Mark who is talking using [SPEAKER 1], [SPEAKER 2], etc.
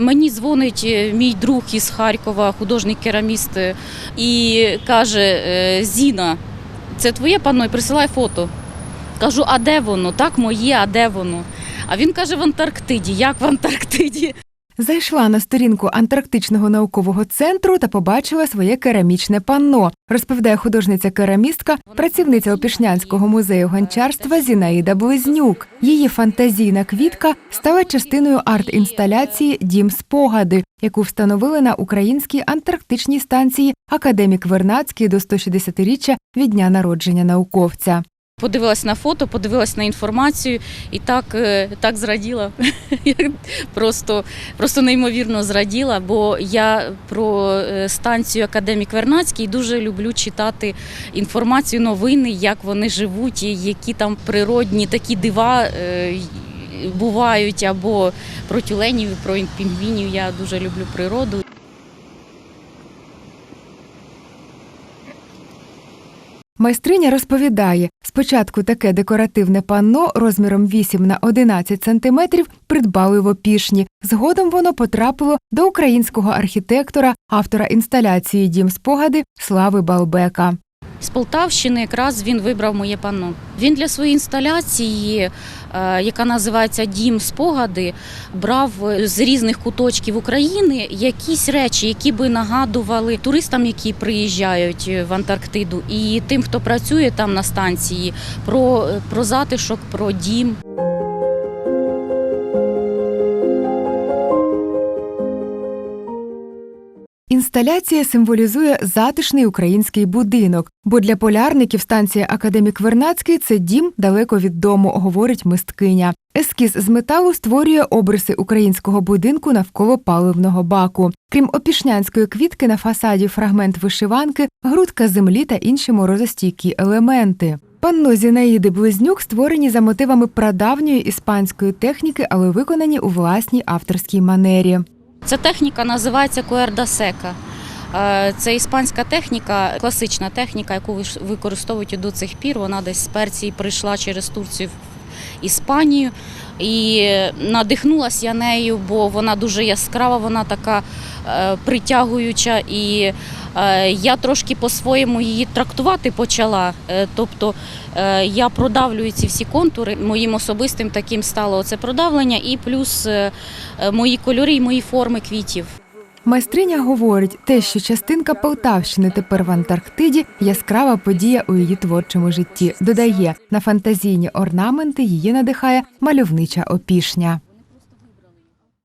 [SPEAKER 1] Мені дзвонить е, мій друг із Харкова, художник кераміст, е, і каже: е, Зіна, це твоє панно, і присилай фото. Кажу, а де воно? Так, моє, а де воно? А він каже, в Антарктиді. Як в Антарктиді?
[SPEAKER 2] Зайшла на сторінку Антарктичного наукового центру та побачила своє керамічне панно, розповідає художниця-керамістка, працівниця Опішнянського музею гончарства Зінаїда Близнюк. Її фантазійна квітка стала частиною арт-інсталяції Дім спогади, яку встановили на українській антарктичній станції Академік Вернацький до 160-річчя від дня народження науковця.
[SPEAKER 1] Подивилась на фото, подивилась на інформацію і так, е, так зраділа. Просто, просто неймовірно зраділа, бо я про е, станцію Академік Вернацький дуже люблю читати інформацію, новини, як вони живуть, які там природні такі дива. е, Бувають або про тюленів, про пінгвінів. Я дуже люблю природу.
[SPEAKER 2] Майстриня розповідає, спочатку таке декоративне панно розміром 8 на 11 сантиметрів придбали в опішні. Згодом воно потрапило до українського архітектора, автора інсталяції Дім спогади Слави Балбека.
[SPEAKER 1] З Полтавщини якраз він вибрав моє панно. Він для своєї інсталяції, е, яка називається Дім спогади, брав з різних куточків України якісь речі, які би нагадували туристам, які приїжджають в Антарктиду, і тим, хто працює там на станції, про, про затишок, про дім.
[SPEAKER 2] Інсталяція символізує затишний український будинок, бо для полярників станція Академік Вернацький це дім далеко від дому, говорить мисткиня. Ескіз з металу створює обриси українського будинку навколо паливного баку. Крім опішнянської квітки на фасаді фрагмент вишиванки, грудка землі та інші морозостійкі елементи. Панно Зінаїди Близнюк створені за мотивами прадавньої іспанської техніки, але виконані у власній авторській манері.
[SPEAKER 1] Ця техніка називається куерда сека. Е, Це іспанська техніка, класична техніка, яку використовують до цих пір. Вона десь з Персії прийшла через Турцію в Іспанію. І надихнулася я нею, бо вона дуже яскрава, вона така притягуюча. І е, я трошки по-своєму її трактувати почала. Е, Тобто е, я продавлюю ці всі контури. Моїм особистим таким стало це продавлення, і плюс е, е, мої кольори і мої форми квітів.
[SPEAKER 2] Майстриня говорить, те, що частинка Полтавщини тепер в Антарктиді яскрава подія у її творчому житті. Додає, на фантазійні орнаменти її надихає мальовнича опішня.